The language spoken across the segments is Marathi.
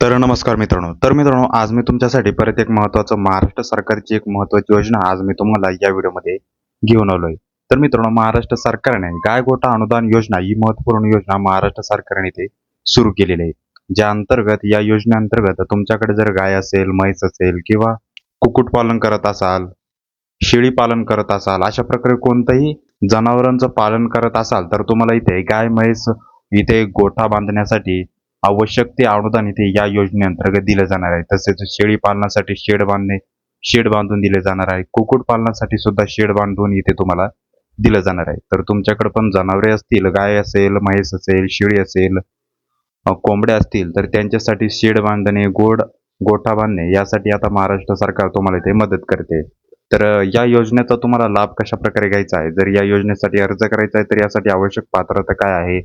तर नमस्कार मित्रांनो. तर मित्रांनो आज मी तुमच्यासाठी परत एक महत्त्वाचं महाराष्ट्र सरकारची एक महत्त्वाची योजना आज मी तुम्हाला या व्हिडिओमध्ये घेऊन आलोय. तर मित्रांनो महाराष्ट्र सरकारने गाय गोठा अनुदान योजना ही महत्त्वपूर्ण योजना महाराष्ट्र सरकारने इथे सुरू केलेली आहे. ज्या अंतर्गत या योजनेअंतर्गत तुमच्याकडे जर गाय असेल म्हैस असेल किंवा कुक्कुटपालन करत असाल शेळी पालन करत असाल अशा प्रकारे कोणतंही जनावरांचं पालन करत असाल तर तुम्हाला इथे गाय म्हैस इथे गोठा बांधण्यासाठी आवश्यक ते अनुदान इथे या योजनेअंतर्गत दिलं जाणार आहे. तसेच शेळी पालनासाठी शेड बांधणे शेड बांधून दिले जाणार आहे. कुक्कुट पालनासाठी सुद्धा शेड बांधून इथे तुम्हाला दिलं जाणार आहे. तर तुमच्याकडे पण जनावरे असतील गाय असेल म्हैस असेल शेळी असेल कोंबड्या असतील तर त्यांच्यासाठी शेड बांधणे गोड गोठा बांधणे यासाठी आता महाराष्ट्र सरकार तुम्हाला इथे मदत करते. तर या योजनेचा तुम्हाला लाभ कशा प्रकारे घ्यायचा आहे? जर या योजनेसाठी अर्ज करायचा आहे तर यासाठी आवश्यक पात्रता काय आहे?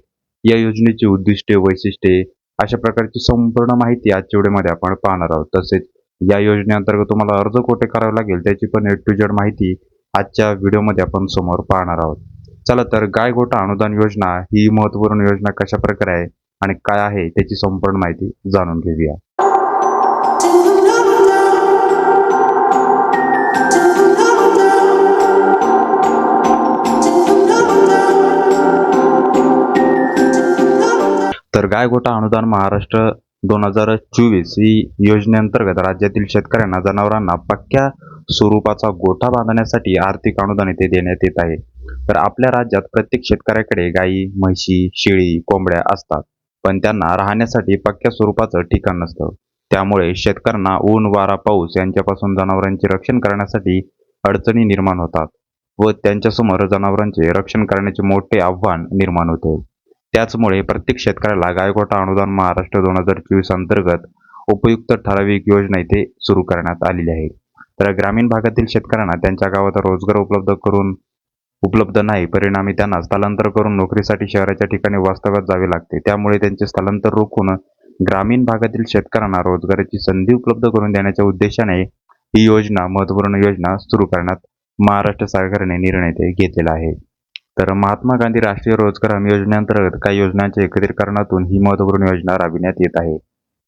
या योजनेची उद्दिष्टे वैशिष्ट्ये अशा प्रकारची संपूर्ण माहिती आजच्या व्हिडिओमध्ये आपण पाहणार आहोत. तसेच या योजनेअंतर्गत तुम्हाला अर्ज कोठे करावा लागेल त्याची पण एड टू जेड माहिती आजच्या व्हिडिओमध्ये आपण समोर पाहणार आहोत. चला तर गायगोठा अनुदान योजना ही महत्त्वपूर्ण योजना कशा प्रकारे आहे आणि काय आहे त्याची संपूर्ण माहिती जाणून घेऊया. तर गाय गोठा अनुदान महाराष्ट्र दोन हजार चोवीस ही योजनेअंतर्गत राज्यातील शेतकऱ्यांना जनावरांना पक्क्या स्वरूपाचा गोठा बांधण्यासाठी आर्थिक अनुदान इथे देण्यात येत आहे. तर आपल्या राज्यात प्रत्येक शेतकऱ्याकडे गायी म्हशी शेळी कोंबड्या असतात पण त्यांना राहण्यासाठी पक्क्या स्वरूपाचं ठिकाण नसतं. त्यामुळे शेतकऱ्यांना ऊन वारा पाऊस यांच्यापासून जनावरांचे रक्षण करण्यासाठी अडचणी निर्माण होतात व त्यांच्यासमोर जनावरांचे रक्षण करण्याचे मोठे आव्हान निर्माण होते. त्याचमुळे प्रत्येक शेतकऱ्याला गायकोटा अनुदान महाराष्ट्र दोन हजार चोवीस अंतर्गत उपयुक्त ठराविक योजना इथे सुरू करण्यात आलेली आहे. तर ग्रामीण भागातील शेतकऱ्यांना त्यांच्या गावात रोजगार उपलब्ध करून उपलब्ध नाही परिणामी त्यांना स्थलांतर करून नोकरीसाठी शहराच्या ठिकाणी वास्तव्यात जावे लागते. त्यामुळे त्यांचे स्थलांतर रोखून ग्रामीण भागातील शेतकऱ्यांना रोजगाराची संधी उपलब्ध करून देण्याच्या उद्देशाने ही योजना महत्त्वपूर्ण योजना सुरू करण्यात महाराष्ट्र सरकारने निर्णय घेतलेला आहे. तर महात्मा गांधी राष्ट्रीय रोजगार हमी योजनेअंतर्गत काही योजनांच्या एकत्रीकरणातून ही महत्त्वपूर्ण योजना राबविण्यात येत आहे.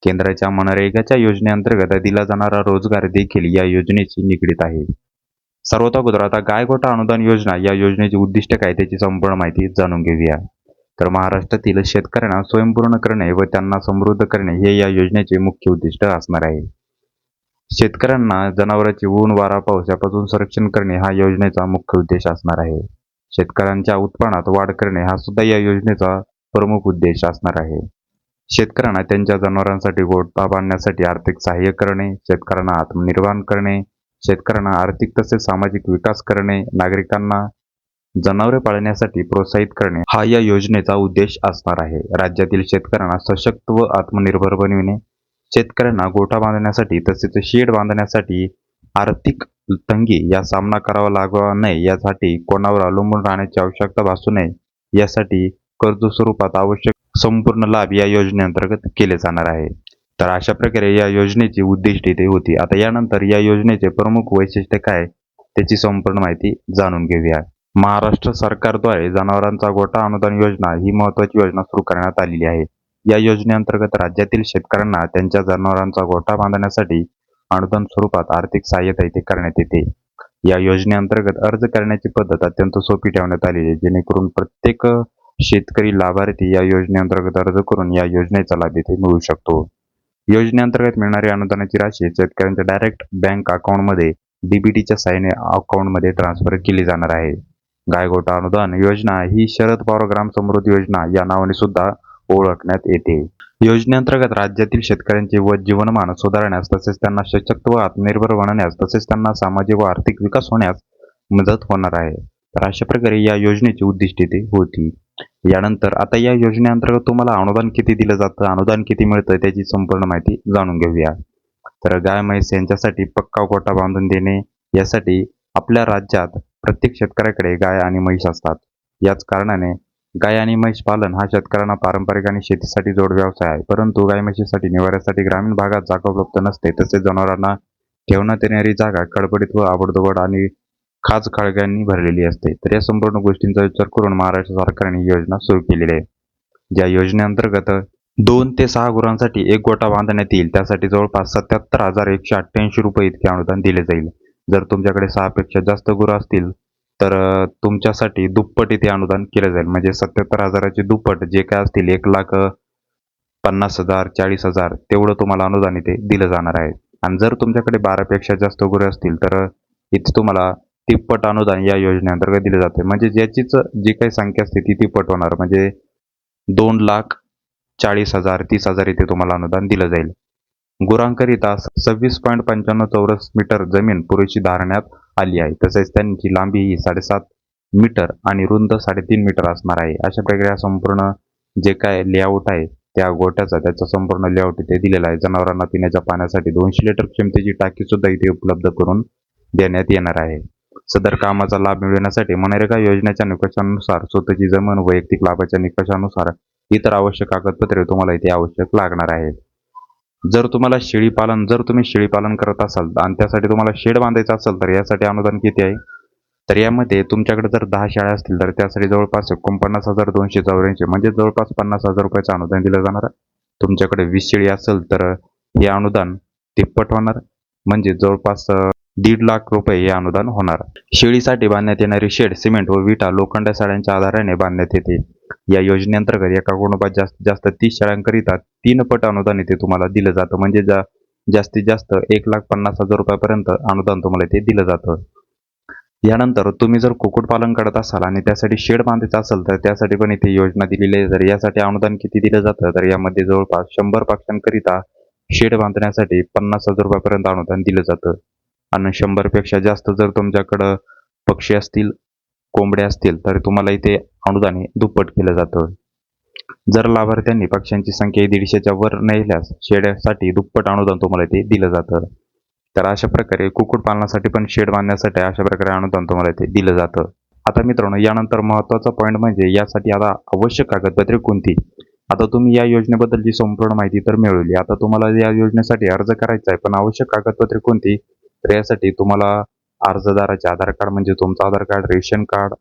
केंद्राच्या मनरेगाच्या योजनेअंतर्गत दिला जाणारा रोजगार देखील या योजनेशी निगडीत आहे. सर्वता अगोदर आता गायगोटा अनुदान योजना या योजनेचे उद्दिष्ट काय त्याची संपूर्ण माहिती जाणून घेऊया. तर महाराष्ट्रातील शेतकऱ्यांना स्वयंपूर्ण करणे व त्यांना समृद्ध करणे हे या योजनेचे मुख्य उद्दिष्ट असणार आहे. शेतकऱ्यांना जनावरांचे ऊन वारा पाऊस यापासून संरक्षण करणे हा योजनेचा मुख्य उद्देश असणार आहे. शेतकऱ्यांच्या उत्पन्नात वाढ करणे हा सुद्धा या योजनेचा प्रमुख उद्देश असणार आहे. शेतकऱ्यांना त्यांच्या जनावरांसाठी गोठा बांधण्यासाठी आर्थिक सहाय्य करणे शेतकऱ्यांना आत्मनिर्माण करणे शेतकऱ्यांना आर्थिक तसेच सामाजिक विकास करणे नागरिकांना जनावरे पाळण्यासाठी प्रोत्साहित करणे हा या योजनेचा उद्देश असणार आहे. राज्यातील शेतकऱ्यांना सशक्त व आत्मनिर्भर बनविणे शेतकऱ्यांना गोठा बांधण्यासाठी तसेच शेड बांधण्यासाठी आर्थिक तंगी या सामना करावा लागवा नये यासाठी कोणावर अवलंबून राहण्याची आवश्यकता भासू नये यासाठी कर्ज स्वरूपात आवश्यक संपूर्ण लाभ या योजनेअंतर्गत केले जाणार आहे. तर अशा प्रकारे या योजनेची उद्दिष्टे इथे होती. आता यानंतर या योजनेचे प्रमुख वैशिष्ट्य काय त्याची संपूर्ण माहिती जाणून घेऊया. महाराष्ट्र सरकारद्वारे जनावरांचा गोठा अनुदान योजना ही महत्वाची योजना सुरू करण्यात आलेली आहे. या योजनेअंतर्गत राज्यातील शेतकऱ्यांना त्यांच्या जनावरांचा गोठा बांधण्यासाठी अनुदान स्वरूपात आर्थिक सहाय्यता इथे करण्यात येते. या योजनेअंतर्गत अर्ज करण्याची पद्धत अत्यंत सोपी ठेवण्यात आलेली आहे. जेणेकरून प्रत्येक शेतकरी लाभार्थी या योजनेअंतर्गत अर्ज करून या योजनेचा लाभ इथे मिळू शकतो. योजनेअंतर्गत मिळणारी अनुदानाची राशी शेतकऱ्यांच्या डायरेक्ट बँक अकाउंटमध्ये डीबीटीच्या साहाय्याने अकाउंटमध्ये ट्रान्सफर केली जाणार आहे. गायगोटा अनुदान योजना ही शरद पवार ग्राम समृद्धी योजना या नावाने सुद्धा ओळखण्यात येते. योजनेअंतर्गत राज्यातील शेतकऱ्यांचे व जीवनमान सुधारण्यास तसेच त्यांना सशक्त व आत्मनिर्भर बनवण्यास तसेच त्यांना सामाजिक व आर्थिक विकास होण्यास मदत होणार आहे. तर अशा प्रकारे या योजनेची उद्दिष्टे ते होती. यानंतर आता या योजनेअंतर्गत तुम्हाला अनुदान किती दिलं जातं अनुदान किती मिळतं त्याची संपूर्ण माहिती जाणून घेऊया. तर गाय म्हैस यांच्यासाठी पक्का गोठा बांधून देणे यासाठी आपल्या राज्यात प्रत्येक शेतकऱ्याकडे गाय आणि म्हैस असतात. याच कारणाने गाय आणि म्हैस पालन हा शेतकऱ्यांना पारंपरिक आणि शेतीसाठी जोड व्यवसाय आहे. परंतु गाय म्हशीसाठी निवाऱ्यासाठी ग्रामीण भागात जागा उपलब्ध नसते. तसेच जनावरांना ठेवण्यात येणारी जागा कडबडीत व आबडदोबड आणि खाच खळग्यांनी भरलेली असते. तर या संपूर्ण गोष्टींचा विचार करून महाराष्ट्र सरकारने ही योजना सुरू केलेली आहे. ज्या योजनेअंतर्गत दोन ते सहा गुरांसाठी एक गोटा बांधण्यात येईल. त्यासाठी जवळपास सत्याहत्तर हजार एकशे अठ्ठ्याऐंशी रुपये इतके अनुदान दिले जाईल. जर तुमच्याकडे सहापेक्षा जास्त गुरं असतील तर तुमच्यासाठी दुप्पट इथे अनुदान केलं जाईल. म्हणजे सत्याहत्तर हजाराचे दुप्पट जे काय असतील एक लाख पन्नास हजार चाळीस हजार तेवढं तुम्हाला अनुदान इथे दिलं जाणार आहे. आणि जर तुमच्याकडे बारापेक्षा जास्त गुरे असतील तर इथे तुम्हाला तिप्पट अनुदान या योजनेअंतर्गत दिले जाते. म्हणजे ज्याचीच जी काही संख्या असते ती तिप्पट होणार. म्हणजे दोन लाख चाळीस हजार तीस हजार इथे तुम्हाला अनुदान दिलं जाईल. गुरांकरिता सव्वीस पॉईंट पंच्याण्णव चौरस मीटर जमीन पुरेशी धारण्यात आली आहे. तसेच त्यांची लांबी ही साडेसात मीटर आणि रुंद साडेतीन मीटर असणार आहे. अशा प्रकारे हा संपूर्ण जे काय लेआउट आहे त्या गोट्याचा त्याचा संपूर्ण लेआउट इथे दिलेला आहे. जनावरांना पिण्याच्या पाण्यासाठी दोनशे लिटर क्षमतेची टाकी सुद्धा इथे उपलब्ध करून देण्यात येणार आहे. सदर कामाचा लाभ मिळवण्यासाठी मनरेगा योजनेच्या निकषानुसार स्वतःची जमीन वैयक्तिक लाभाच्या निकषानुसार इतर आवश्यक कागदपत्रे तुम्हाला इथे आवश्यक लागणार आहेत. जर तुम्हाला शेळीपालन जर तुम्ही शेळीपालन करत असाल आणि त्यासाठी तुम्हाला शेड बांधायचं असेल तर यासाठी अनुदान किती आहे? तर यामध्ये तुमच्याकडे जर दहा शाळा असतील तर त्यासाठी जवळपास एकोणपन्नास हजार दोनशे चौऱ्याऐंशी म्हणजे जवळपास पन्नास हजार रुपयाचं अनुदान दिलं जाणार. तुमच्याकडे वीस शेळी असेल तर हे अनुदान तिप्पट होणार. म्हणजे जवळपास दीड लाख रुपये हे अनुदान होणार. शेळीसाठी बांधण्यात येणारी शेड सिमेंट व विटा लोखंड साड्यांच्या आधाराने बांधण्यात येते. या योजनेअंतर्गत एका कुटुंबात जास्तीत जास्त तीस शाळांकरिता तीन पट अनुदान इथे तुम्हाला दिलं जातं. म्हणजे जा जास्तीत जास्त एक लाख पन्नास हजार रुपयापर्यंत अनुदान तुम्हाला इथे दिलं जातं. यानंतर तुम्ही जर कुक्कुटपालन करत असाल आणि त्यासाठी शेड बांधायचं असेल तर त्यासाठी पण इथे योजना दिलेली आहे. तर यासाठी अनुदान किती दिलं जातं तर यामध्ये जवळपास शंभर पक्षांकरिता शेड बांधण्यासाठी पन्नास हजार रुपयापर्यंत अनुदान दिलं जातं. आणि शंभरपेक्षा जास्त जर तुमच्याकडं पक्षी असतील कोंबड्या असतील तर तुम्हाला इथे अनुदान हे दुप्पट केलं जातं. जर लाभार्थ्यांनी पक्ष्यांची संख्या दीडशेच्या वर नेल्यास शेड्यासाठी दुप्पट अनुदान तुम्हाला इथे दिलं जातं. तर अशा प्रकारे कुक्कुटपालनासाठी पण शेड बांधण्यासाठी अशा प्रकारे अनुदान तुम्हाला इथे दिलं जातं. आता मित्रांनो यानंतर महत्त्वाचा पॉईंट म्हणजे यासाठी आता आवश्यक कागदपत्रे कोणती? आता तुम्ही या योजनेबद्दलची संपूर्ण माहिती तर मिळवली. आता तुम्हाला या योजनेसाठी अर्ज करायचा आहे पण आवश्यक कागदपत्रे कोणती? तर यासाठी तुम्हाला अर्जदाराचे आधार कार्ड म्हणजे तुमचं आधार कार्ड रेशन कार्ड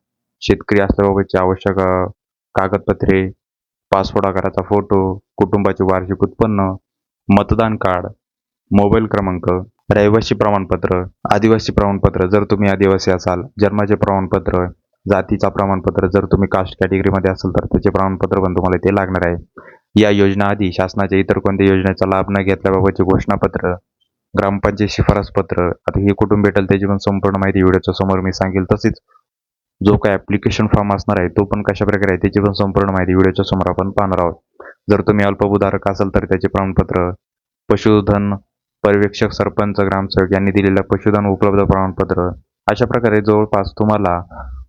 शेतकरी असल्याबाबतचे आवश्यक कागदपत्रे पासपोर्ट आकाराचा फोटो कुटुंबाचे वार्षिक उत्पन्न मतदान कार्ड मोबाईल क्रमांक रहिवासी प्रमाणपत्र आदिवासी प्रमाणपत्र जर तुम्ही आदिवासी असाल जन्माचे प्रमाणपत्र जातीचा प्रमाणपत्र जर तुम्ही कास्ट कॅटेगरीमध्ये असाल तर त्याचे प्रमाणपत्र पण तुम्हाला ते लागणार आहे. या योजना आधी शासनाच्या इतर कोणत्या योजनेचा लाभ न घेतल्याबाबतचे घोषणापत्र ग्रामपंचायत शिफारस पत्र आता हे कुठून भेटेल त्याची पण संपूर्ण माहिती व्हिडिओच्या समोर मी सांगेल. तसेच जो काय ॲप्लिकेशन फॉर्म असणार आहे तो पण कशा प्रकारे आहे त्याची पण संपूर्ण माहिती व्हिडिओच्या समोर आपण पाहणार आहोत. जर तुम्ही अल्पभूधारक असाल तर त्याचे प्रमाणपत्र पशुधन पर्यवेक्षक सरपंच ग्रामसेवक यांनी दिलेलं पशुधन उपलब्ध प्रमाणपत्र अशा प्रकारे जवळपास तुम्हाला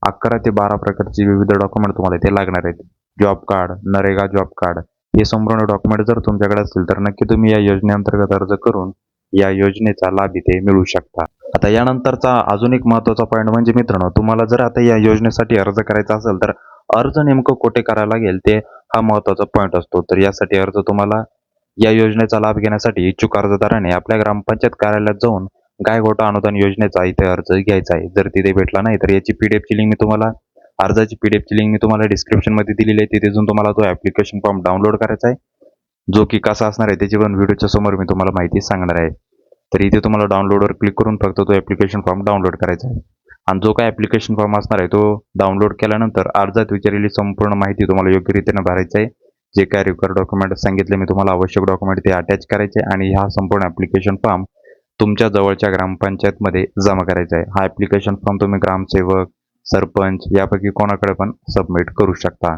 अकरा ते बारा प्रकारचे विविध डॉक्युमेंट तुम्हाला इथे लागणार आहेत. Job card NREGA job card हे संपूर्ण डॉक्युमेंट जर तुमच्याकडे असतील तर नक्की तुम्ही या योजनेअंतर्गत अर्ज करून या योजनेचा लाभ इथे मिळू शकता आता यानंतरचा अजून एक महत्त्वाचा पॉईंट म्हणजे मित्रांनो तुम्हाला जर आता या योजनेसाठी अर्ज करायचा असेल तर अर्ज नेमकं कुठे करायला लागेल ते हा महत्त्वाचा पॉईंट असतो. तर यासाठी अर्ज तुम्हाला या योजनेचा लाभ घेण्यासाठी इच्छुक अर्जदाराने आपल्या ग्रामपंचायत कार्यालयात जाऊन गायघोटा अनुदान योजनेचा इथे अर्ज घ्यायचा आहे. जर तिथे भेटला नाही तर याची पीडीएफ ची लिंक मी तुम्हाला अर्जाची पीडीएफ ची लिंक मी तुम्हाला डिस्क्रिप्शनमध्ये दिलेली आहे. तिथे जाऊन तुम्हाला तो ऍप्लिकेशन फॉर्म डाउनलोड करायचा आहे. जो की कसा असणार आहे त्याची पण व्हिडिओच्या समोर मी तुम्हाला माहिती सांगणार आहे. तर इथे तुम्हाला डाउनलोडवर क्लिक करून फक्त तो ॲप्लिकेशन फॉर्म डाउनलोड करायचा आहे. आणि जो काय ॲप्लिकेशन फॉर्म असणार आहे तो डाउनलोड केल्यानंतर अर्जात विचारलेली संपूर्ण माहिती तुम्हाला योग्यरीतीने भरायची आहे. जे काय रिक्वायर डॉक्युमेंट सांगितले मी तुम्हाला आवश्यक डॉक्युमेंट ते अटॅच करायचे आणि हा संपूर्ण ॲप्लिकेशन फॉर्म तुमच्या जवळच्या ग्रामपंचायतमध्ये जमा करायचा आहे. हा ॲप्लिकेशन फॉर्म तुम्ही ग्रामसेवक सरपंच यापैकी कोणाकडे पण सबमिट करू शकता.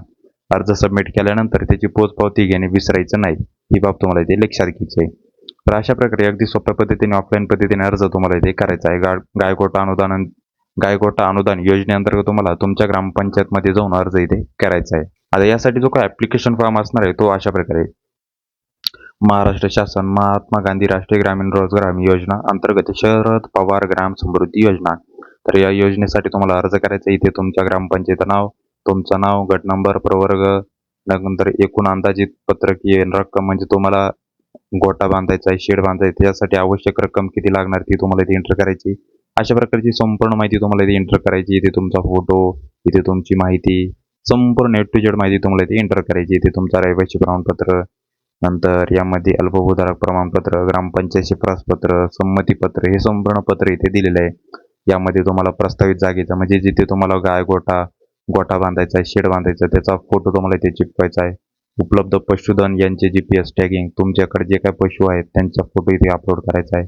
अर्ज सबमिट केल्यानंतर त्याची पोचपावती घेणे विसरायचं नाही. ही बाब तुम्हाला इथे लक्षात घ्यायची आहे. तर अशा प्रकारे अगदी सोप्या पद्धतीने ऑफलाईन पद्धतीने अर्ज तुम्हाला इथे करायचा आहे. गा गायकोटा अनुदान गायकोटा अनुदान योजनेअंतर्गत तुम्हाला तुमच्या ग्रामपंचायतमध्ये जाऊन अर्ज इथे करायचा आहे. आता यासाठी जो काय ॲप्लिकेशन फॉर्म असणार आहे तो अशा प्रकारे महाराष्ट्र शासन महात्मा गांधी राष्ट्रीय ग्रामीण रोजगार हमी योजना अंतर्गत शरद पवार ग्राम समृद्धी योजना. तर या योजनेसाठी तुम्हाला अर्ज करायचा आहे. इथे तुमच्या ग्रामपंचायत नाव तुमचं नाव गट नंबर प्रवर्ग नंतर एकूण अंदाजित पत्रकीय रक्कम म्हणजे तुम्हाला गोटा बांधायचा आहे शेड बांधायचा आहे त्यासाठी आवश्यक रक्कम किती लागणार ती तुम्हाला इथे एंटर करायची. अशा प्रकारची संपूर्ण माहिती तुम्हाला इथे एंटर करायची इथे तुमचा फोटो इथे तुमची माहिती संपूर्ण एट टू जेड माहिती तुम्हाला इथे एंटर करायची इथे तुमचा रहिवासी प्रमाणपत्र नंतर यामध्ये अल्पभूधारक प्रमाणपत्र ग्रामपंचायत शिफारसपत्र संमतीपत्र हे संपूर्ण पत्र इथे दिलेलं आहे. यामध्ये तुम्हाला प्रस्तावित जागेचा म्हणजे जिथे तुम्हाला गाय गोटा गोटा बांधायचा आहे शेड बांधायचा त्याचा फोटो तुम्हाला इथे चिपकायचा आहे. उपलब्ध पशुधन यांचे जी पी एस टॅगिंग तुमच्याकडे जे काही पशु आहेत त्यांचा फोटो इथे अपलोड करायचा आहे.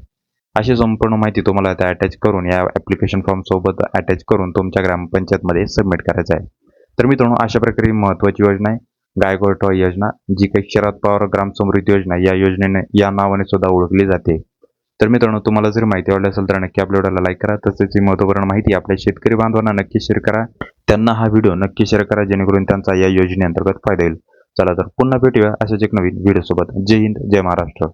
अशी संपूर्ण माहिती तुम्हाला आता अटॅच करून या ॲप्लिकेशन फॉर्मसोबत अटॅच करून तुमच्या ग्रामपंचायतमध्ये सबमिट करायचं आहे. तर मित्रांनो अशा प्रकारे महत्त्वाची योजना आहे. गायगोठा योजना जी काही शरद पवार ग्राम समृद्धी योजना या योजनेने या नावाने सुद्धा ओळखली जाते. तर मित्रांनो तुम्हाला जर माहिती आवडली असेल तर नक्की आपल्या व्हिडिओला लाईक करा. तसेच ही महत्त्वपूर्ण माहिती आपल्या शेतकरी बांधवांना नक्की शेअर करा. त्यांना हा व्हिडिओ नक्की शेअर करा जेणेकरून त्यांचा या योजनेअंतर्गत फायदा होईल. चला तर पुन्हा भेटूया अशाच एक नवीन व्हिडिओसोबत जय हिंद जय महाराष्ट्र.